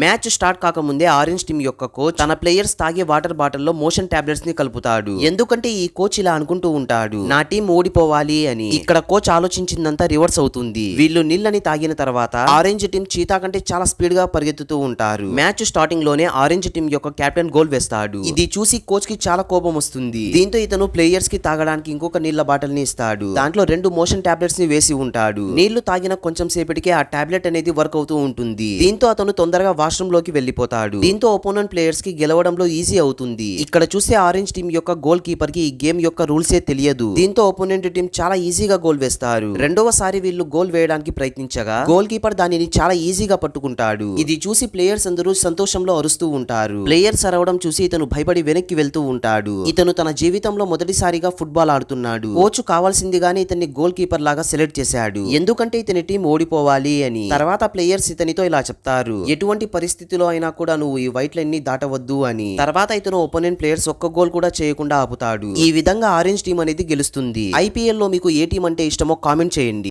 Match start కాకముందే orange team యొక్క coach తన ప్లేయర్స్ తాగే వాటర్ బాటిల్లో మోషన్ టాబ్లెట్స్ని కలుపుతాడు. ఎందుకంటే ఈ కోచ్ ఇలా అనుకుంటూ ఉంటాడు నా టీం ఓడిపోవాలి అని. ఇక్కడ కోచ్ ఆలోచించిందంతా రివర్స్ అవుతుంది. వీళ్ళు నీళ్ళని తాగిన తర్వాత ఆరెంజ్ టీం చీతా కంటే చాలా స్పీడ్గా పరిగెత్తుతూ ఉంటారు. మ్యాచ్ స్టార్టింగ్లోనే ఆరెంజ్ టీం యొక్క కెప్టెన్ గోల్ వేస్తాడు. ఇది చూసి కోచ్కి చాలా కోపం వస్తుంది. దీంతో ఇతను ప్లేయర్స్కి తాగడానికి ఇంకొక నీళ్ళ బాటిల్ని ఇస్తాడు. దాంట్లో రెండు మోషన్ టాబ్లెట్స్ని వేసి ఉంటాడు. నీళ్ళు తాగిన కొంచెం సేపటికే ఆ టాబ్లెట్ అనేది వర్క్ అవుతూ ఉంటుంది. దీంతో అతను తొందరగా వాష్రూమ్లోకి వెళ్ళిపోతాడు. వెళ్ళిపోతాడు దీంతో ఒపోనెంట్ ప్లేయర్స్కి గెలవడంలో ఈజీ అవుతుంది. ఇక్కడ చూసే ఆరెంజ్ టీం యొక్క గోల్ కీపర్కి ఈ గేమ్ యొక్క రూల్సే తెలియదు. దీంతో ఒపోనెంట్ టీం చాలా ఈజీగా గోల్ వేస్తారు. రెండవసారి వీళ్ళు గోల్ వేయడానికి ప్రయత్నించగా గోల్ కీపర్ దానిని చాలా ఈజీగా పట్టుకుంటాడు. ఇది చూసి ప్లేయర్స్ అందరూ సంతోషంలో అరుస్తూ ఉంటారు. ప్లేయర్స్ అరవడం చూసి ఇతను భయపడి వెనక్కి వెళ్తూ ఉంటాడు. ఇతను తన జీవితంలో మొదటిసారిగా ఫుట్బాల్ ఆడుతున్నాడు. కోచ్ కావాల్సిందిగానే ఇతన్ని గోల్ కీపర్ లాగా సెలెక్ట్ చేశాడు. ఎందుకంటే ఇతని టీం ఓడిపోవాలి అని. తర్వాత ప్లేయర్స్ ఇతనితో ఇలా చెప్తారు. ఎటువంటి పరిస్థితిలో అయినా కూడా నువ్వు ఈ వైట్ లైన్ని దాటవద్దు అని. తర్వాత అయితే ఒపోనెంట్ ప్లేయర్స్ ఒక్క గోల్ కూడా చేయకుండా ఆపుతాడు. ఈ విధంగా ఆరెంజ్ టీం అనేది గెలుస్తుంది. ఐపీఎల్లో మీకు ఏ టీం అంటే ఇష్టమో కామెంట్ చేయండి.